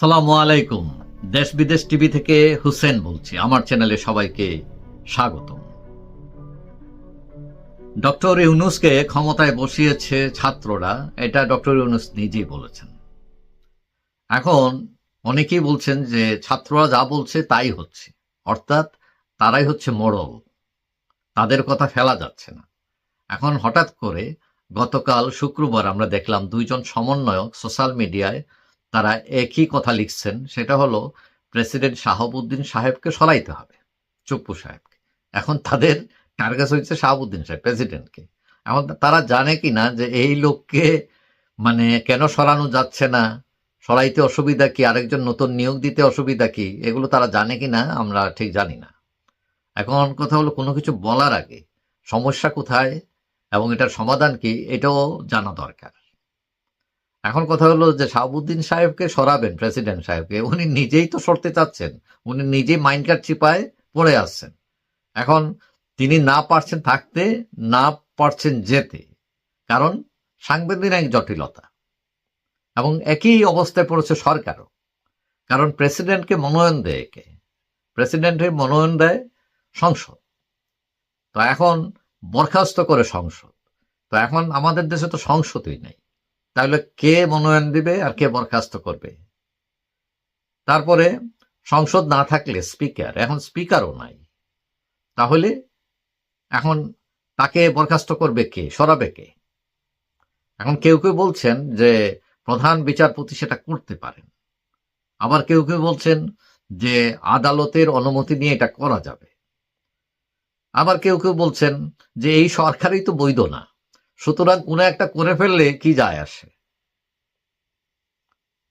সালামু আলাইকুম। দেশ বিদেশ টিভি থেকে হুসেন বলছি। আমার চ্যানেলে সবাইকে স্বাগতম। ডক্টর ইউনুসকে ক্ষমতায় বসিয়েছে ছাত্ররা, এটা ডক্টর ইউনুস নিজেই বলেছেন। এখন অনেকেই বলছেন যে ছাত্ররা যা বলছে তাই হচ্ছে। অর্থাৎ তারাই হচ্ছে মোড়ল তাদের কথা ফেলা যাচ্ছে না। এখন হঠাৎ করে গতকাল শুক্রবার আমরা দেখলাম দুইজন সমন্বয়ক সোশ্যাল মিডিয়ায় তারা একই কথা লিখছেন, সেটা হলো প্রেসিডেন্ট শাহাবুদ্দিন সাহেবকে সরাইতে হবে, চুপ্পু সাহেবকে। এখন তাদের টার্গেট হচ্ছে শাহাবুদ্দিন সাহেব, প্রেসিডেন্টকে। এখন তারা জানে কি না যে এই লোককে মানে কেন সরানো যাচ্ছে না? সরাইতে অসুবিধা কি? আরেকজন নতুন নিয়োগ দিতে অসুবিধা কি? এগুলো তারা জানে কি না আমরা ঠিক জানি না। এখন কথা হলো কোনো কিছু বলার আগে সমস্যা কোথায় এবং এটার সমাধান কি, এটাও জানা দরকার। এখন কথা হলো যে শাহাবুদ্দিন সাহেবকে সরাবেন, প্রেসিডেন্ট সাহেবকে। উনি নিজেই তো সরতে চাচ্ছেন। উনি নিজেই মাইন্ড কার্ড চিপায় পড়ে আসছেন। এখন তিনি না পারছেন থাকতে, না পারছেন যেতে। কারণ সাংবিধানিক জটিলতা। এবং একই অবস্থায় পড়েছে সরকারও। কারণ প্রেসিডেন্টকে মনোনয়ন দেয় কে? প্রেসিডেন্টের মনোনয়ন দেয় সংসদ। তো এখন বরখাস্ত করে সংসদ। তো এখন আমাদের দেশে তো সংসদই নেই। তাহলে কে মনোনয়ন দিবে আর কে বরখাস্ত করবে? তারপরে সংসদ না থাকলে স্পিকার, এখন স্পিকারও নাই। তাহলে এখন তাকে বরখাস্ত করবে কে? সরাবে কে? এখন কেউ কেউ বলছেন যে প্রধান বিচারপতি সেটা করতে পারেন। আবার কেউ কেউ বলছেন যে আদালতের অনুমতি নিয়ে এটা করা যাবে। আবার কেউ কেউ বলছেন যে এই সরকারই তো বৈধ না। সুতরাং কোনো একটা করে ফেললে কি যায় আসে?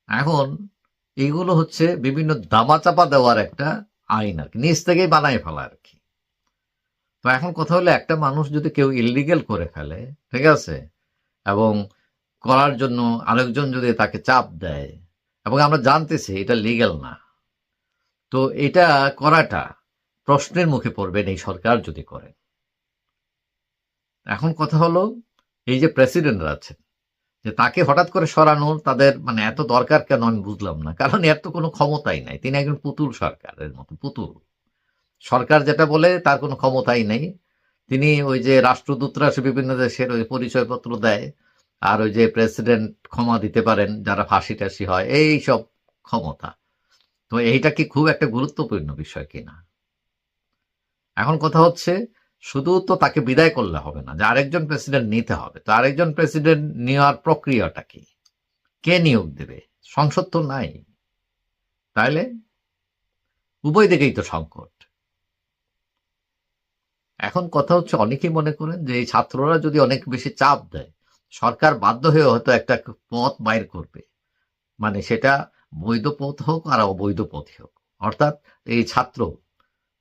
এখন এগুলো হচ্ছে বিভিন্ন দামাচাপা দেওয়ার একটা আইন আর কি নিজ থেকেই বানায় ফেলা আর কি। তো এখন কথা হলো একটা মানুষ যদি কেউ ইলিগেল করে ফেলে, ঠিক আছে? এবং করার জন্য আরেকজন যদি তাকে চাপ দেয়, এবং আমরা জানতেছি এটা লিগেল না, তো এটা করাটা প্রশ্নের মুখে পড়বেন এই সরকার যদি করে। এখন কথা হলো এই যে প্রেসিডেন্টরা আছেন, যে তাকে হঠাৎ করে সরানো, তাদের মানে এত দরকার কেন আমি বুঝলাম না। কারণ এর তো কোনো ক্ষমতাই নাই। তিনি একজন পুতুল সরকারের মতো, পুতুল। সরকার যেটা বলে তার কোনো ক্ষমতাই নেই। তিনি ওই যে রাষ্ট্রদূতরা সে বিভিন্ন দেশের ওই পরিচয়পত্র দেয়, আর ওই যে প্রেসিডেন্ট ক্ষমা দিতে পারেন যারা ফাঁসি টাসি হয়, এই সব ক্ষমতা। তো এইটা কি খুব একটা গুরুত্বপূর্ণ বিষয় কিনা? এখন কথা হচ্ছে শুধু তো তাকে বিদায় করলে হবে না, যে আরেকজন প্রেসিডেন্ট নিতে হবে। তো আরেকজন প্রেসিডেন্ট নেওয়ার প্রক্রিয়াটা কি? কে নিয়োগ দেবে? সংসদ তো নাই। তাইলে? উভয় দিকেই তো সংকট। এখন কথা হচ্ছে, অনেকেই মনে করেন যে এই ছাত্ররা যদি অনেক বেশি চাপ দেয়, সরকার বাধ্য হয়ে হয়তো একটা পথ বাইর করবে। মানে সেটা বৈধ পথ হোক আর অবৈধ পথ হোক। অর্থাৎ এই ছাত্র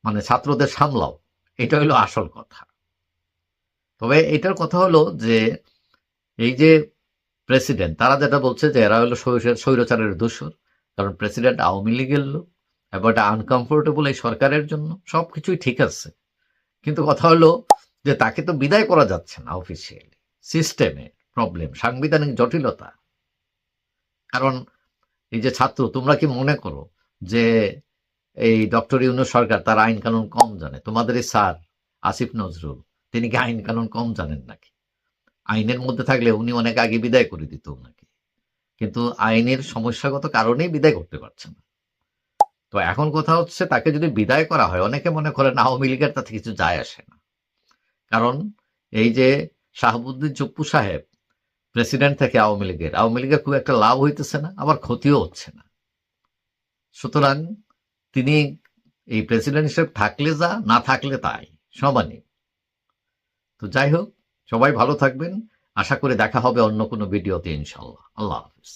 মানে ছাত্রদের সামলাও। এটা হলো আসল কথা। তবে এটার কথা হলো যে, এই যে প্রেসিডেন্ট, তারা যেটা বলছে যে এরা হলো স্বৈরাচারের দোষর, কারণ প্রেসিডেন্ট আওয়ামী লীগের লোক এবং এটা আনকমফোর্টেবল এই সরকারের জন্য, সবকিছুই ঠিক আছে। কিন্তু কথা হলো যে তাকে তো বিদায় করা যাচ্ছে না অফিসিয়ালি সিস্টেমে প্রবলেম সাংবিধানিক জটিলতা। কারণ এই যে ছাত্র, তোমরা কি মনে করো যে এই ডক্টর ইউনুস সরকার তার আইন কানুন কম জানে। তোমাদের এই স্যার আসিফ নজরুল, তিনি কি আইন কানুন কম জানেন নাকি? আইনের মধ্যে থাকলে উনি অনেক আগে বিদায় করে দিত ওনাকে। কিন্তু আইনের সমস্যাগত কারণেই বিদায় করতে পারছে না। তো এখন কথা হচ্ছে তাকে যদি বিদায় করা হয়, অনেকে মনে করেন আওয়ামী লীগের তাতে কিছু যায় আসে না। কারণ এই যে শাহাবুদ্দিন চুপ্পু সাহেব, প্রেসিডেন্ট থেকে আওয়ামী লীগের আওয়ামী লীগের খুব একটা লাভ হইতেছে না, আবার ক্ষতিও হচ্ছে না। সুতরাং তিনি এই প্রেসিডেন্ট হিসেবে থাকলে যা, না থাকলে তাই সমানে তো যাই হোক, সবাই ভালো থাকবেন। আশা করে দেখা হবে অন্য কোনো ভিডিওতে ইনশাল্লাহ আল্লাহ হাফিজ।